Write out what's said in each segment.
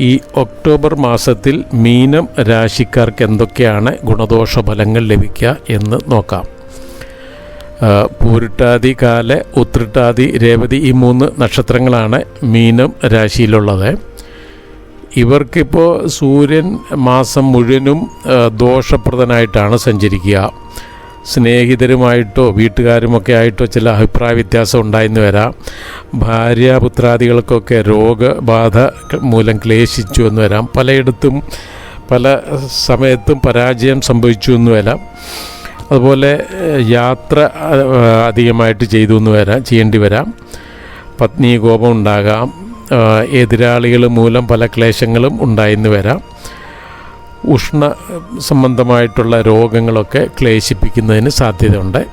ഈ ഒക്ടോബർ മാസത്തിൽ മീനം രാശിക്കാർക്ക് എന്തൊക്കെയാണ് ഗുണദോഷ ഫലങ്ങൾ ലഭിക്കുക എന്ന് നോക്കാം. പൂരിട്ടാതി കാല ഉത്രിട്ടാതി രേവതി ഈ മൂന്ന് നക്ഷത്രങ്ങളാണ് മീനം രാശിയിലുള്ളത്. ഇവർക്കിപ്പോൾ സൂര്യൻ മാസം മുഴുവനും ദോഷപ്രദനായിട്ടാണ് സഞ്ചരിക്കുക. സ്നേഹിതരുമായിട്ടോ വീട്ടുകാരുമൊക്കെ ആയിട്ടോ ചില അഭിപ്രായ വ്യത്യാസം ഉണ്ടായെന്ന് വരാം. ഭാര്യ പുത്രാദികൾക്കൊക്കെ രോഗബാധ മൂലം ക്ലേശിച്ചു എന്ന് വരാം. പലയിടത്തും പല സമയത്തും പരാജയം സംഭവിച്ചു എന്ന് വരാം. അതുപോലെ യാത്ര അധികമായിട്ട് ചെയ്തു എന്ന് വരാം ചെയ്യേണ്ടി വരാം. പത്നി കോപം ഉണ്ടാകാം. എതിരാളികൾ മൂലം പല ക്ലേശങ്ങളും ഉണ്ടായെന്ന് വരാം. ഉഷ്ണ സംബന്ധമായിട്ടുള്ള രോഗങ്ങളൊക്കെ ക്ലേശിപ്പിക്കുന്നതിന് സാധ്യതയുണ്ട്.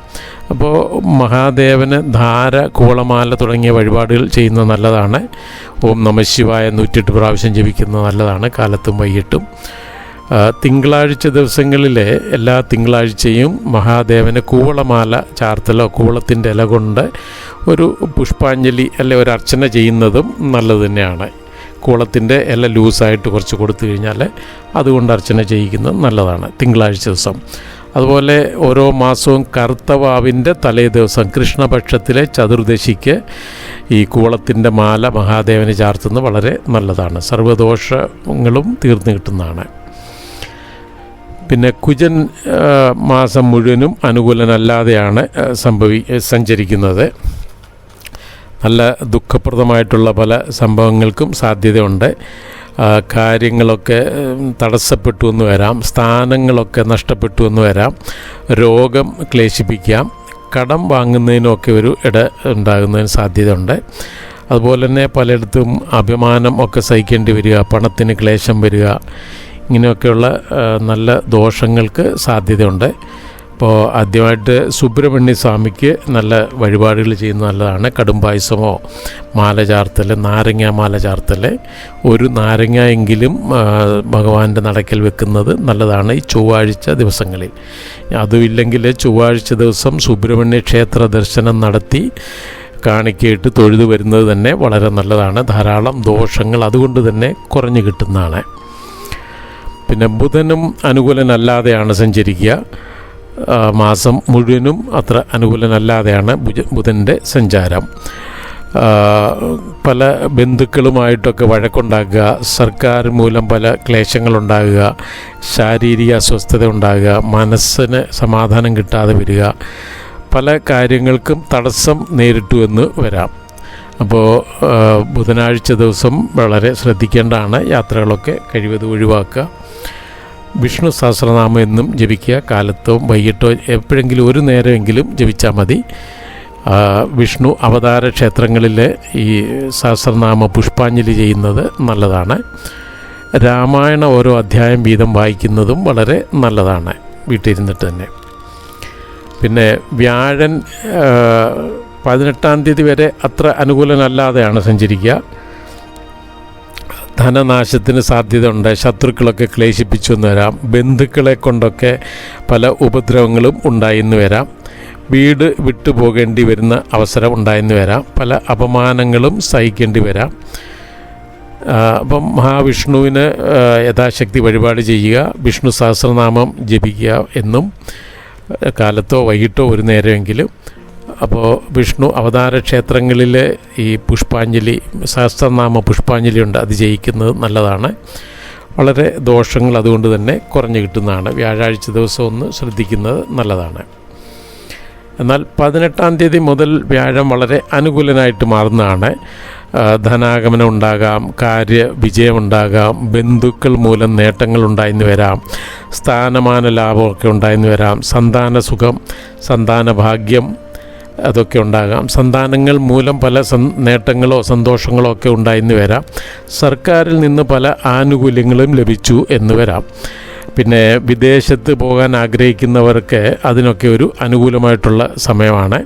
അപ്പോൾ മഹാദേവന് ധാര കൂളമാല തുടങ്ങിയ വഴിപാടുകൾ ചെയ്യുന്നത് നല്ലതാണ്. ഓം നമശിവായ നൂറ്റെട്ട് പ്രാവശ്യം ജപിക്കുന്നത് നല്ലതാണ് കാലത്തും വൈകിട്ടും. തിങ്കളാഴ്ച ദിവസങ്ങളിലെ എല്ലാ തിങ്കളാഴ്ചയും മഹാദേവന് കൂവളമാല ചാർത്തലോ കൂവളത്തിന്റെ ഇല കൊണ്ട് ഒരു പുഷ്പാഞ്ജലി അല്ലെ ഒരു അർച്ചന ചെയ്യുന്നതും നല്ലത് തന്നെയാണ്. കൂളത്തിന്റെ ഇല ലൂസായിട്ട് കുറച്ച് കൊടുത്തു കഴിഞ്ഞാൽ അതുകൊണ്ട് അർച്ചന ചെയ്യിക്കുന്നത് നല്ലതാണ് തിങ്കളാഴ്ച ദിവസം. അതുപോലെ ഓരോ മാസവും കറുത്തവാവിന്റെ തലേ ദിവസം കൃഷ്ണപക്ഷത്തിലെ ചതുർദശിക്ക് ഈ കൂളത്തിന്റെ മാല മഹാദേവനെ ചാർത്തുന്നത് വളരെ നല്ലതാണ് സർവദോഷങ്ങളും തീർന്നു കിട്ടുന്നതാണ്. പിന്നെ കുജൻ മാസം മുഴുവനും അനുകൂലനല്ലാതെയാണ് സംഭവി സഞ്ചരിക്കുന്നത്. നല്ല ദുഃഖപ്രദമായിട്ടുള്ള പല സംഭവങ്ങൾക്കും സാധ്യതയുണ്ട്. കാര്യങ്ങളൊക്കെ തടസ്സപ്പെട്ടു എന്ന് വരാം. സ്ഥാനങ്ങളൊക്കെ നഷ്ടപ്പെട്ടു എന്ന് വരാം. രോഗം ക്ലേശിപ്പിക്കാം. കടം വാങ്ങുന്നതിനൊക്കെ ഒരു ഇട ഉണ്ടാകുന്നതിന് സാധ്യതയുണ്ട്. അതുപോലെ തന്നെ പലയിടത്തും അഭിമാനം ഒക്കെ സഹിക്കേണ്ടി വരിക പണത്തിന് ക്ലേശം വരിക ഇങ്ങനെയൊക്കെയുള്ള നല്ല ദോഷങ്ങൾക്ക് സാധ്യതയുണ്ട്. അപ്പോൾ ആദ്യമായിട്ട് സുബ്രഹ്മണ്യ സ്വാമിക്ക് നല്ല വഴിപാടുകൾ ചെയ്യുന്നത് നല്ലതാണ്. കടുംപായസമോ മാല ചാർത്തൽ നാരങ്ങ മാല ചാർത്തൽ ഒരു നാരങ്ങ എങ്കിലും ഭഗവാന്റെ നടക്കൽ വെക്കുന്നത് നല്ലതാണ് ഈ ചൊവ്വാഴ്ച ദിവസങ്ങളിൽ. അതുമില്ലെങ്കിൽ ചൊവ്വാഴ്ച ദിവസം സുബ്രഹ്മണ്യ ക്ഷേത്ര ദർശനം നടത്തി കാണിക്കയിട്ട് തൊഴുതു വരുന്നത് തന്നെ വളരെ നല്ലതാണ്. ധാരാളം ദോഷങ്ങൾ അതുകൊണ്ട് തന്നെ കുറഞ്ഞു കിട്ടുന്നതാണ്. പിന്നെ ബുധനും അനുകൂലനല്ലാതെയാണ് സഞ്ചരിക്കുക. മാസം മുഴുവനും അത്ര അനുകൂലനല്ലാതെയാണ് ബുധന്റെ സഞ്ചാരം. പല ബന്ധുക്കളുമായിട്ടൊക്കെ വഴക്കുണ്ടാകുക സർക്കാർ മൂലം പല ക്ലേശങ്ങളുണ്ടാകുക ശാരീരിക അസ്വസ്ഥത ഉണ്ടാകുക മനസ്സിന് സമാധാനം കിട്ടാതെ വരിക പല കാര്യങ്ങൾക്കും തടസ്സം നേരിട്ടു എന്ന് വരാം. അപ്പോൾ ബുധനാഴ്ച ദിവസം വളരെ ശ്രദ്ധിക്കേണ്ടതാണ് യാത്രകളൊക്കെ കഴിവതും ഒഴിവാക്കുക. വിഷ്ണു സഹസ്രനാമം എന്നും ജപിക്കുക. കാലത്തോ വൈകിട്ടോ എപ്പോഴെങ്കിലും ഒരു നേരമെങ്കിലും ജപിച്ചാൽ മതി. വിഷ്ണു അവതാര ക്ഷേത്രങ്ങളിൽ ഈ സഹസ്രനാമ പുഷ്പാഞ്ജലി ചെയ്യുന്നത് നല്ലതാണ്. രാമായണ ഓരോ അധ്യായം വീതം വായിക്കുന്നതും വളരെ നല്ലതാണ് വീട്ടിലിരുന്നിട്ട് തന്നെ. പിന്നെ വ്യാഴൻ പതിനെട്ടാം തീയതി വരെ അത്ര അനുകൂലനല്ലാതെയാണ് സഞ്ചരിക്കുക. ധനനാശത്തിന് സാധ്യതയുണ്ട്. ശത്രുക്കളൊക്കെ ക്ലേശിപ്പിച്ചു എന്ന് വരാം. ബന്ധുക്കളെ കൊണ്ടൊക്കെ പല ഉപദ്രവങ്ങളും ഉണ്ടായിന്ന് വരാം. വീട് വിട്ടുപോകേണ്ടി വരുന്ന അവസരം ഉണ്ടായെന്ന് വരാം. പല അപമാനങ്ങളും സഹിക്കേണ്ടി വരാം. അപ്പം മഹാവിഷ്ണുവിന് യഥാശക്തി വഴിപാട് ചെയ്യുക വിഷ്ണു സഹസ്രനാമം ജപിക്കുക എന്നും കാലത്തോ വൈകിട്ടോ ഒരു നേരമെങ്കിലും അപ്പോൾ വിഷ്ണു അവതാര ക്ഷേത്രങ്ങളിൽ ഈ പുഷ്പാഞ്ജലി സഹസ്രനാമ പുഷ്പാഞ്ജലി ഉണ്ട് അത് ജയിക്കുന്നത് നല്ലതാണ്. വളരെ ദോഷങ്ങൾ അതുകൊണ്ട് തന്നെ കുറഞ്ഞു കിട്ടുന്നതാണ്. വ്യാഴാഴ്ച ദിവസം ഒന്ന് ശ്രദ്ധിക്കുന്നത് നല്ലതാണ്. എന്നാൽ പതിനെട്ടാം തീയതി മുതൽ വ്യാഴം വളരെ അനുകൂലനായിട്ട് മാറുന്നതാണ്. ധനാഗമനം ഉണ്ടാകാം കാര്യ വിജയമുണ്ടാകാം ബന്ധുക്കൾ മൂലം നേട്ടങ്ങൾ ഉണ്ടായിന്ന് വരാം സ്ഥാനമാന ലാഭമൊക്കെ ഉണ്ടായിന്ന് വരാം സന്താന സുഖം സന്താന ഭാഗ്യം അതൊക്കെ ഉണ്ടാകാം. സന്താനങ്ങൾ മൂലം പല നേട്ടങ്ങളോ സന്തോഷങ്ങളോ ഒക്കെ ഉണ്ടായെന്ന് വരാം. സർക്കാരിൽ നിന്ന് പല ആനുകൂല്യങ്ങളും ലഭിച്ചു എന്ന് വരാം. പിന്നെ വിദേശത്ത് പോകാൻ ആഗ്രഹിക്കുന്നവർക്ക് അതിനൊക്കെ ഒരു അനുകൂലമായിട്ടുള്ള സമയമാണ്.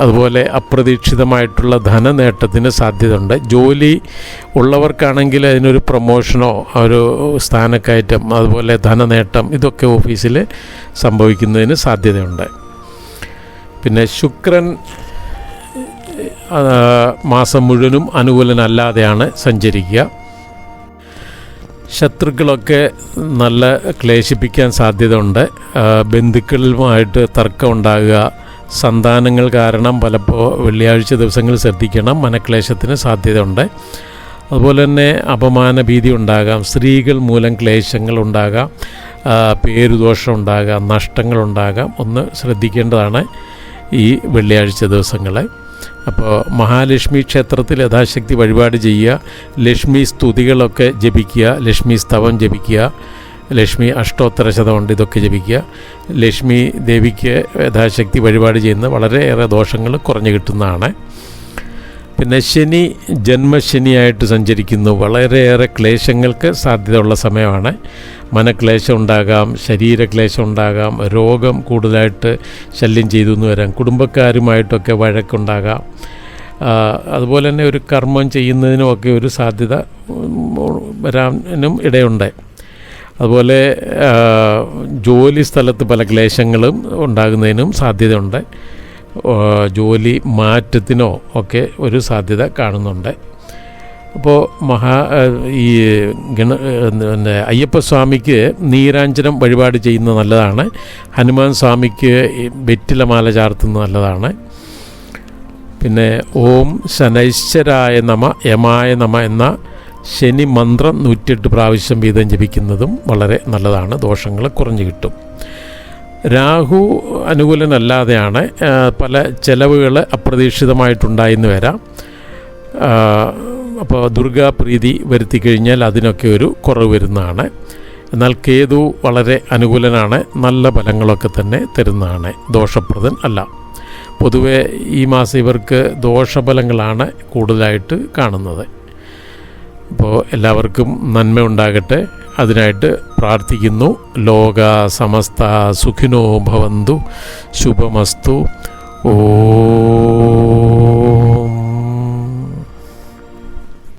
അതുപോലെ അപ്രതീക്ഷിതമായിട്ടുള്ള ധനനേട്ടത്തിന് സാധ്യതയുണ്ട്. ജോലി ഉള്ളവർക്കാണെങ്കിൽ അതിനൊരു പ്രൊമോഷനോ ഒരു സ്ഥാനക്കയറ്റം അതുപോലെ ധനനേട്ടം ഇതൊക്കെ ഓഫീസിൽ സംഭവിക്കുന്നതിന് സാധ്യതയുണ്ട്. പിന്നെ ശുക്രൻ മാസം മുഴുവനും അനുകൂലനല്ലാതെയാണ് സഞ്ചരിക്കുക. ശത്രുക്കളൊക്കെ നല്ല ക്ലേശിപ്പിക്കാൻ സാധ്യതയുണ്ട്. ബന്ധുക്കളുമായിട്ട് തർക്കം ഉണ്ടാകുക സന്താനങ്ങൾ കാരണം പലപ്പോൾ വെള്ളിയാഴ്ച ദിവസങ്ങൾ ശ്രദ്ധിക്കണം മനക്ലേശത്തിന് സാധ്യതയുണ്ട്. അതുപോലെ തന്നെ അപമാന ഭീതി ഉണ്ടാകാം സ്ത്രീകൾ മൂലം ക്ലേശങ്ങൾ ഉണ്ടാകാം പേരുദോഷം ഉണ്ടാകാം നഷ്ടങ്ങളുണ്ടാകാം ഒന്ന് ശ്രദ്ധിക്കേണ്ടതാണ്. ഈ വെള്ളിയാഴ്ച ദിവസങ്ങളെ. അപ്പോൾ മഹാലക്ഷ്മി ക്ഷേത്രത്തിൽ യഥാശക്തി വഴിപാട് ചെയ്യുക ലക്ഷ്മി സ്തുതികളൊക്കെ ജപിക്കുക ലക്ഷ്മി സ്തവം ജപിക്കുക ലക്ഷ്മി അഷ്ടോത്തര ശതമുണ്ട് ഇതൊക്കെ ജപിക്കുക. ലക്ഷ്മി ദേവിക്ക് യഥാശക്തി വഴിപാട് ചെയ്യുന്ന വളരെയേറെ ദോഷങ്ങൾ കുറഞ്ഞു കിട്ടുന്നതാണ്. പിന്നെ ശനി ജന്മശനിയായിട്ട് സഞ്ചരിക്കുന്നു. വളരെയേറെ ക്ലേശങ്ങൾക്ക് സാധ്യതയുള്ള സമയമാണ്. മനക്ലേശം ഉണ്ടാകാം ശരീരക്ലേശം ഉണ്ടാകാം രോഗം കൂടുതലായിട്ട് ശല്യം ചെയ്തു എന്ന് വരാം കുടുംബക്കാരുമായിട്ടൊക്കെ വഴക്കുണ്ടാകാം. അതുപോലെ തന്നെ ഒരു കർമ്മം ചെയ്യുന്നതിനുമൊക്കെ ഒരു സാധ്യത വരാനും ഇടയുണ്ട്. അതുപോലെ ജോലി സ്ഥലത്ത് പല ക്ലേശങ്ങളും ഉണ്ടാകുന്നതിനും സാധ്യതയുണ്ട്. ജോലി മാറ്റത്തിനോ ഒക്കെ ഒരു സാധ്യത കാണുന്നുണ്ട്. അപ്പോൾ മഹാ ഈ ഗണ പിന്നെ അയ്യപ്പസ്വാമിക്ക് നീരാഞ്ജനം വഴിപാട് ചെയ്യുന്നത് നല്ലതാണ്. ഹനുമാൻ സ്വാമിക്ക് വെറ്റിലമാല ചാർത്തുന്നത് നല്ലതാണ്. പിന്നെ ഓം ശനൈശ്വരായ നമ യമായ നമ എന്ന ശനി മന്ത്രം നൂറ്റിയെട്ട് പ്രാവശ്യം വീതം ജപിക്കുന്നതും വളരെ നല്ലതാണ്. ദോഷങ്ങൾ കുറഞ്ഞു കിട്ടും. രാഹു അനുകൂലനല്ലാതെയാണ് പല ചെലവുകൾ അപ്രതീക്ഷിതമായിട്ടുണ്ടായിരുന്നു വരാം. അപ്പോൾ ദുർഗാപ്രീതി വരുത്തി കഴിഞ്ഞാൽ അതിനൊക്കെ ഒരു കുറവ് വരുന്നതാണ്. എന്നാൽ കേതു വളരെ അനുകൂലനാണ് നല്ല ഫലങ്ങളൊക്കെ തന്നെ തരുന്നതാണ് ദോഷപ്രദൻ അല്ല. പൊതുവെ ഈ മാസം ഇവർക്ക് ദോഷഫലങ്ങളാണ് കൂടുതലായിട്ട് കാണുന്നത്. അപ്പോൾ എല്ലാവർക്കും നന്മ ഉണ്ടാകട്ടെ. അതിനായിട്ട് പ്രാർത്ഥിക്കുന്നു. ലോക സമസ്ത സുഖിനോ ഭവന്തു. ശുഭമസ്തു. ഓ